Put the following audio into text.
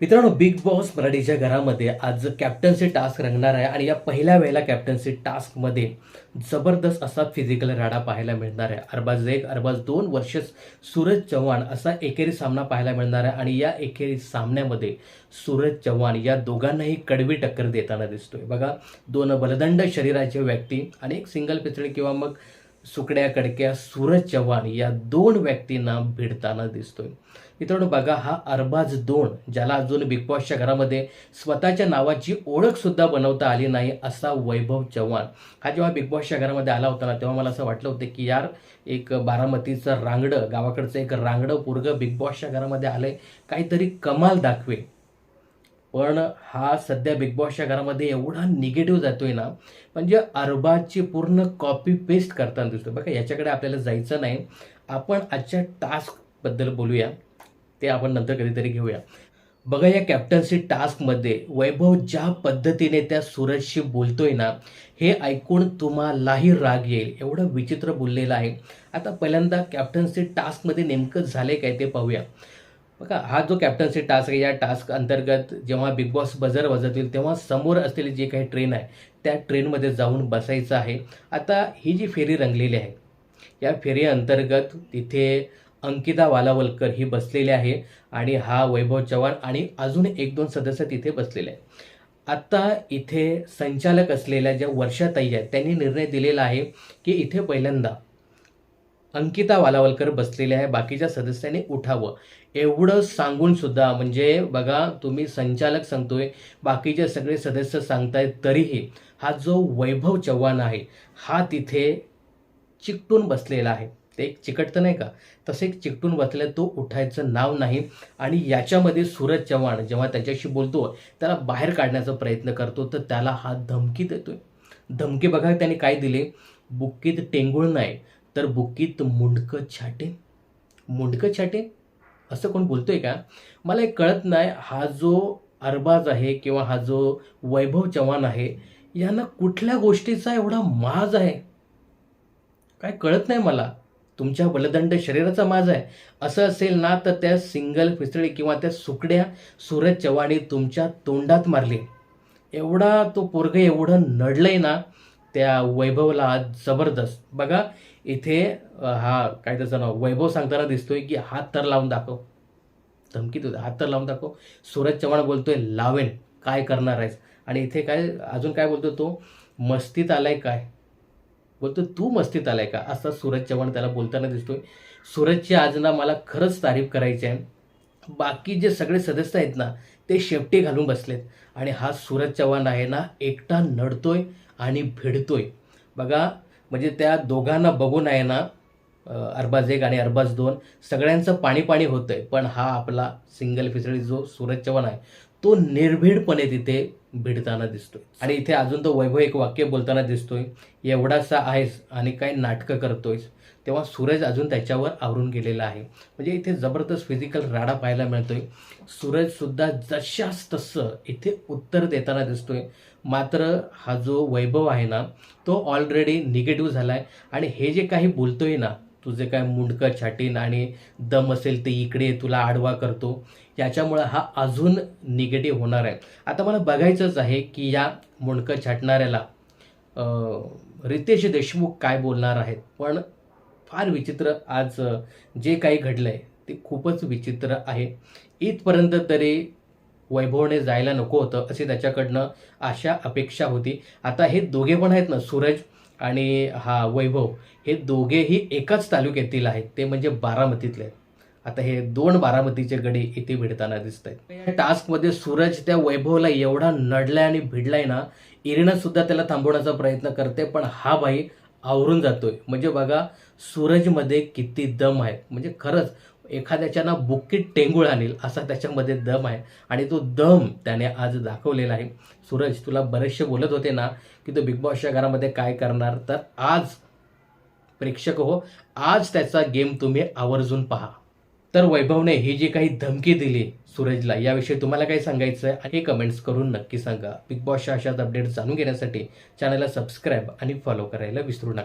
मित्रांनो big boss मराठीच्या घरामध्ये आज कॅप्टन्सी टास्क रंगणार आहे आणि या पहिल्या वेळेला कॅप्टन्सी टास्कमध्ये जबरदस्त असा फिजिकल राडा पाहायला मिळणार आहे. अरबाज एक अरबाज दोन वर्षेस सूरज चव्हाण असा एकेरी सामना पाहायला मिळणार आहे आणि या एकेरी सामन्यामध्ये सूरज चव्हाण या दोघांनाही कडवी टक्कर देताना दिसतोय. बघा दोन बलदंड शरीराचे व्यक्ती आणि एक सिंगल पिचडी किंवा मग सुकड्या कडक्या सूरज चव्हाण या दोन व्यक्तींना भिडताना दिसतोय. मित्रांनो बघा हा अरबाज दोन ज्याला अजून बिग बॉसच्या घरामध्ये स्वतःच्या नावाची ओळख सुद्धा बनवता आली नाही असा वैभव चव्हाण. हा जेव्हा बिग बॉसच्या घरामध्ये आला होता ना तेव्हा मला असं वाटलं होतं की यार एक बारामतीचं रांगडं गावाकडचं एक रांगडं पोरगं बिग बॉसच्या घरामध्ये आलंय काहीतरी कमाल दाखवे पण हा सध्या बिग बॉसच्या घरामध्ये एवढा निगेटिव्ह जातोय ना म्हणजे अरबाजची पूर्ण कॉपी पेस्ट करताना दिसतो बघा याच्याकडे आपल्याला जायचं नाही. आपण आजच्या टास्कबद्दल बोलूया. ते आपण नंतर कधीतरी घेऊया. बघा या कॅप्टन्सी टास्कमध्ये वैभव ज्या पद्धतीने त्या सूरजशी बोलतोय ना हे ऐकून तुम्हालाही राग येईल. एवढं विचित्र बोललेलं आहे. आता पहिल्यांदा कॅप्टन्सी टास्कमध्ये नेमकं झाले काय ते पाहूया. बघा हा जो कॅप्टन्सी टास्क आहे या टास्क अंतर्गत जेव्हा बिग बॉस बजर वाजवतील तेव्हा समोर असलेली जी काही ट्रेन आहे त्या ट्रेनमध्ये जाऊन बसायचं आहे. आता ही जी फेरी रंगलेली आहे या फेरी अंतर्गत तिथे अंकिता वालावलकर ही बसलेली आहे आणि हा वैभव चव्हाण आणि अजून एक दोन सदस्य तिथे बसलेले आहेत. आता इथे संचालक असलेल्या ज्या वर्षाताई आहेत त्यांनी निर्णय दिलेला आहे की इथे पहिल्यांदा अंकिता वालावलकर बसलेल्या आहे. बाकीच्या सदस्यांनी उठावं. एवढं सांगून सुद्धा म्हणजे बघा तुम्ही संचालक सांगतोय बाकीचे सगळे सदस्य सांगतायत तरीही हा जो वैभव चव्हाण आहे हा तिथे चिकटून बसलेला आहे. ते एक चिकटतं नाही का? तसे एक चिकटून बसलेलं तो उठायचं नाव नाही. आणि याच्यामध्ये सूरज चव्हाण जेव्हा त्याच्याशी बोलतो त्याला बाहेर काढण्याचा प्रयत्न करतो तर त्याला हा धमकी देतोय. धमकी बघा त्याने काय दिले? बुक्कीत टेंगुळ नाही. तर बुकीत मुंडकं छाटे. मुंडकं छाटे? असं कोण बोलतोय का? मला एक कळत नाही हा जो अरबाज आहे किंवा हा जो वैभव चव्हाण आहे यांना कुठल्या गोष्टीचा एवढा माज आहे? काय कळत नाही मला. तुमच्या बलदंड शरीराचा माज आहे. असं असेल ना तर त्या सिंगल फिसळी किंवा त्या सुकड्या सूरज चव्हाणी तुमच्या तोंडात मारली. एवढा तो पोरग एवढं नडलंय ना त्या वैभवला आज जबरदस्त. बघा इथे हा काय त्याचं नाव वैभव सांगताना दिसतोय की हात तर लावून दाखव. धमकी देतो हात तर लावून दाखव. सूरज चव्हाण बोलतोय लावेन काय करणार आहेस? आणि इथे काय अजून काय बोलतो तो? मस्तीत आलाय काय? बोलतो तू मस्तीत आलाय का? असा सूरज चव्हाण त्याला बोलताना दिसतोय. सूरजची आज ना मला खरंच तारीफ करायची आहे. बाकी जे सगळे सदस्य आहेत ना ते शेपटी घालून बसलेत. आणि हा सूरज चव्हाण आहे ना एकटा नडतोय आणि भिडतोय. बघा म्हणजे त्या दोघांना बघून आहे ना अरबाज एक आणि अरबाज दोन सगळ्यांचं पाणी पाणी होतंय. पण हा आपला सिंगल फिसळी जो सूरज चव्हाण आहे तो निर्भीडपणे तिथे भिडताना दिसतोय. आणि इथे अजून तो वैभव एक वाक्य बोलताना दिसतोय एवढासा आहेस आणि काय नाटकं करतोयस. तेव्हा सूरज अजून त्याच्यावर आवरून गेलेला आहे. म्हणजे इथे जबरदस्त फिजिकल राडा पाहायला मिळतोय. सूरजसुद्धा जशास तसं इथे उत्तर देताना दिसतोय. मात्र हा जो वैभव आहे ना तो ऑलरेडी निगेटिव्ह झाला आहे आणि हे जे काही बोलतोय ना तुझे काय मुंडकं छाटीन आणि दम असेल ते इकडे तुला आडवा करतो याच्यामुळं हा अजून निगेटिव्ह होणार आहे. आता मला बघायचंच आहे की या मुंडकं छाटणाऱ्याला रितेश देशमुख काय बोलणार आहेत? पण फार विचित्र आज जे काही घडलंय ते खूपच विचित्र आहे. इथपर्यंत तरी वैभवने जायला नको होतं अशी त्याच्याकडनं आशा अपेक्षा होती. आता हे दोघे पण आहेत ना सूरज आणि हा वैभव हे दोघेही एकाच तालुक्यातील आहेत. ते म्हणजे बारामतीतले आहेत. आता हे दोन बारामतीचे गडी इथे भिडताना दिसत आहेत या टास्कमध्ये सूरज त्या वैभवला एवढा नडलाय आणि भिडलाय ना इरिना सुद्धा त्याला थांबवण्याचा प्रयत्न करते पण हा भाई आवरून जातोय. म्हणजे बघा सूरजमध्ये किती दम आहे. म्हणजे खरंच एखाद्याच्या ना बुक्कीत टेंगूळ आणील असा त्याच्यामध्ये दम आहे. आणि तो दम त्याने आज दाखवलेला आहे. सूरज तुला बरेचसे बोलत होते ना की तो बिग बॉसच्या घरामध्ये काय करणार? तर आज प्रेक्षक हो आज त्याचा गेम तुम्ही आवर्जून पहा. तर वैभवने ही जी काही धमकी दिली सूरजला याविषयी तुम्हाला काय सांगायचं आहे हे कमेंट्स करून नक्की सांगा. बिग बॉसच्या अशाच अपडेट जाणून घेण्यासाठी चॅनलला सबस्क्राईब आणि फॉलो करायला विसरू नका.